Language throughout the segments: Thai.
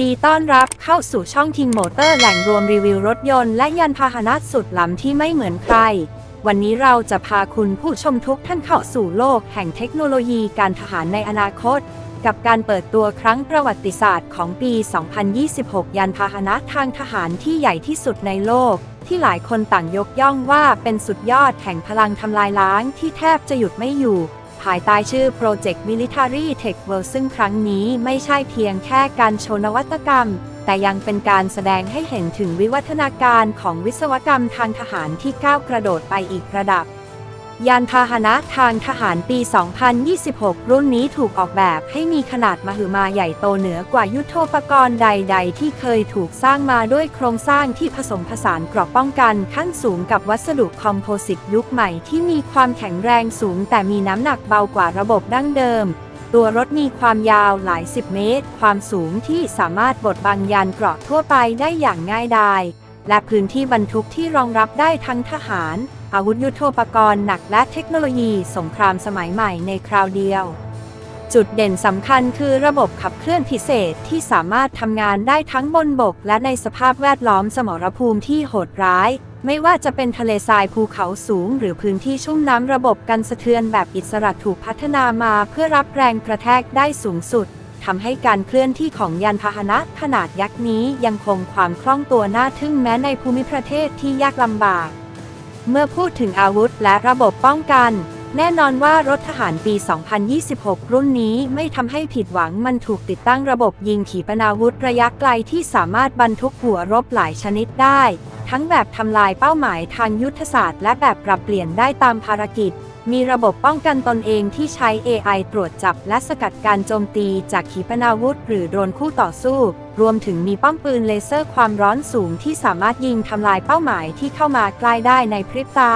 ดีต้อนรับเข้าสู่ช่องทิงโมเตอร์แหล่งรวมรีวิวรถยนต์และยานพาหนะสุดล้ำที่ไม่เหมือนใคร วันนี้เราจะพาคุณผู้ชมทุกท่านเข้าสู่โลกแห่งเทคโนโลยีการทหารในอนาคต กับการเปิดตัวครั้งประวัติศาสตร์ของปี 2026 ยานพาหนะทางทหารที่ใหญ่ที่สุดในโลก ที่หลายคนต่างยกย่องว่าเป็นสุดยอดแห่งพลังทำลายล้างที่แทบจะหยุดไม่อยู่ ภายใต้ชื่อ Project Military Tech World ซึ่งครั้งนี้ไม่ใช่เพียงแค่การโชว์นวัตกรรม แต่ยังเป็นการแสดงให้เห็นถึงวิวัฒนาการของวิศวกรรมทางทหารที่ก้าวกระโดดไปอีกระดับ ยานพาหนะทางทหารปี 2026 รุ่นนี้ถูกออกแบบให้มีขนาดมหึมาใหญ่โตเหนือกว่ายุทโธปกรณ์ใด ๆ ที่เคยถูกสร้างมาด้วยโครงสร้างที่ผสมผสานเกราะป้องกันขั้นสูงกับวัสดุคอมโพสิตยุคใหม่ที่มีความแข็งแรงสูงแต่มีน้ำหนักเบากว่าระบบดั้งเดิม ตัวรถมีความยาวหลายสิบเมตร ความสูงที่สามารถบดบังยานเกราะทั่วไปได้อย่างง่ายดายและพื้นที่บรรทุกที่รองรับได้ทั้งทหาร อาวุธยุโทโธปกรณ์หนักและเทคโนโลยีสงครามสมัยใหม่ในคราวเดียว จุดเด่นสำคัญคือระบบขับเคลื่อนพิเศษที่สามารถทำงานได้ทั้งบนบก และในสภาพแวดล้อมสมรภูมิที่โหดร้าย ไม่ว่าจะเป็นทะเลทรายภูเขาสูง หรือพื้นที่ชุ่มน้ำระบบกันสะเทือนแบบอิสระถูกพัฒนามาเพื่อรับแรงกระแทกได้สูงสุดทำให้การเคลื่อนที่ของยานพาหนะขนาดยักษ์นี้ยังคงความคล่องตัวน่าทึ่งแม้ในภูมิประเทศที่ยากลำบาก เมื่อพูดถึงอาวุธและระบบป้องกัน แน่นอนว่ารถทหารปี 2026 รุ่นนี้ไม่ทำให้ผิดหวังมันถูกติดตั้งระบบยิงขีปนาวุธระยะไกลที่สามารถบรรทุกหัวรบหลายชนิดได้ ทั้งแบบทำลายเป้าหมายทางยุทธศาสตร์ และแบบปรับเปลี่ยนได้ตามภารกิจ มีระบบป้องกันตนเองที่ใช้ AI ตรวจจับและสกัดการโจมตีจากขีปนาวุธ หรือโดรนคู่ต่อสู้ รวมถึงมีป้อมปืนเลเซอร์ความร้อนสูงที่สามารถยิงทำลายเป้าหมายที่เข้ามาใกล้ได้ในพริบตา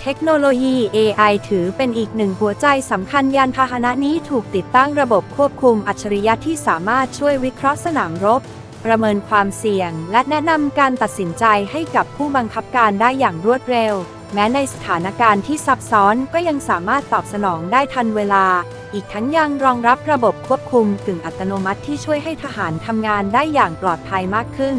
เทคโนโลยี AI ถือเป็นอีกหนึ่งหัวใจสำคัญยานพาหนะนี้ถูกติดตั้งระบบควบคุมอัจฉริยะที่สามารถช่วยวิเคราะห์สนามรบ ประเมินความเสี่ยง และแนะนำการตัดสินใจให้กับผู้บังคับการได้อย่างรวดเร็ว แม้ในสถานการณ์ที่ซับซ้อนก็ยังสามารถตอบสนองได้ทันเวลา อีกทั้งยังรองรับระบบควบคุมกึ่งอัตโนมัติที่ช่วยให้ทหารทำงานได้อย่างปลอดภัยมากขึ้น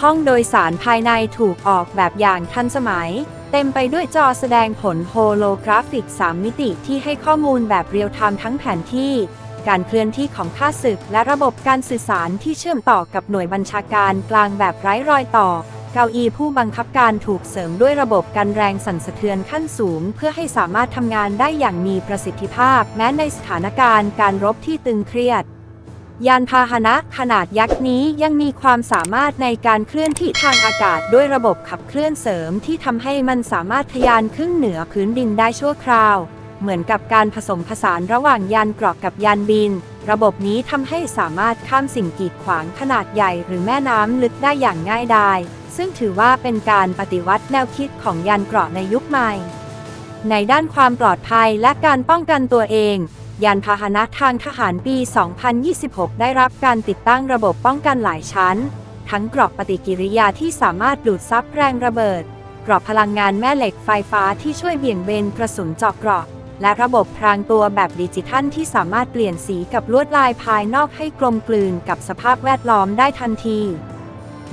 ห้องโดยสารภายในถูกออกแบบอย่างทันสมัย เต็มไปด้วยจอแสดงผลโฮโลกราฟิก 3 มิติที่ให้ข้อมูลแบบเรียลไทม์ทั้งแผนที่ การเคลื่อนที่ของข้าศึกและระบบการสื่อสารที่เชื่อมต่อกับหน่วยบัญชาการกลางแบบไร้รอยต่อ เก้าอี้ผู้บังคับการถูกเสริมด้วยระบบกันแรงสั่นสะเทือนขั้นสูง เพื่อให้สามารถทำงานได้อย่างมีประสิทธิภาพ แม้ในสถานการณ์การรบที่ตึงเครียด ยานพาหนะขนาดยักษ์นี้ยังมีความสามารถในการเคลื่อนที่ทางอากาศด้วยระบบขับเคลื่อนเสริมที่ทำให้มันสามารถทะยานขึ้นเหนือพื้นดินได้ชั่วคราว เหมือนกับการผสมผสานระหว่างยานเกราะกับยานบินระบบนี้ทำให้สามารถข้ามสิ่งกีดขวางขนาดใหญ่หรือแม่น้ำลึกได้อย่างง่ายดาย ซึ่งถือว่าเป็นการปฏิวัติแนวคิดของยานเกราะในยุคใหม่ ในด้านความปลอดภัยและการป้องกันตัวเอง ยานพาหนะทางทหารปี 2026 ได้รับการติดตั้งระบบป้องกันหลายชั้น ทั้งกรอบปฏิกิริยาที่สามารถดูดซับแรงระเบิดกรอบพลังงานแม่เหล็กไฟฟ้าที่ช่วยเบี่ยงเบนกระสุนเจาะเกราะและระบบพรางตัวแบบดิจิทัลที่สามารถเปลี่ยนสีกับลวดลายภายนอกให้กลมกลืนกับสภาพแวดล้อมได้ทันที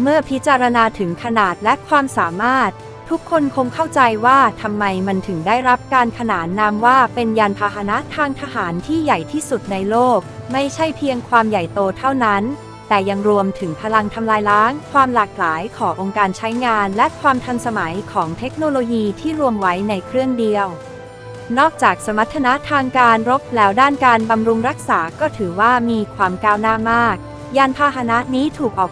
เมื่อพิจารณาถึงขนาดและความสามารถ ทุกคนคงเข้าใจว่าทำไมมันถึงได้รับการขนานนามว่าเป็นยานพาหนะทางทหารที่ใหญ่ที่สุดในโลก ไม่ใช่เพียงความใหญ่โตเท่านั้น แต่ยังรวมถึงพลังทำลายล้าง ความหลากหลายขององค์การใช้งาน และความทันสมัยของเทคโนโลยีที่รวมไว้ในเครื่องเดียวนอกจากสมรรถนะทางการรบแล้วด้านการบำรุงรักษาก็ถือว่ามีความก้าวหน้ามาก ยานพาหนะนี้ถูกออก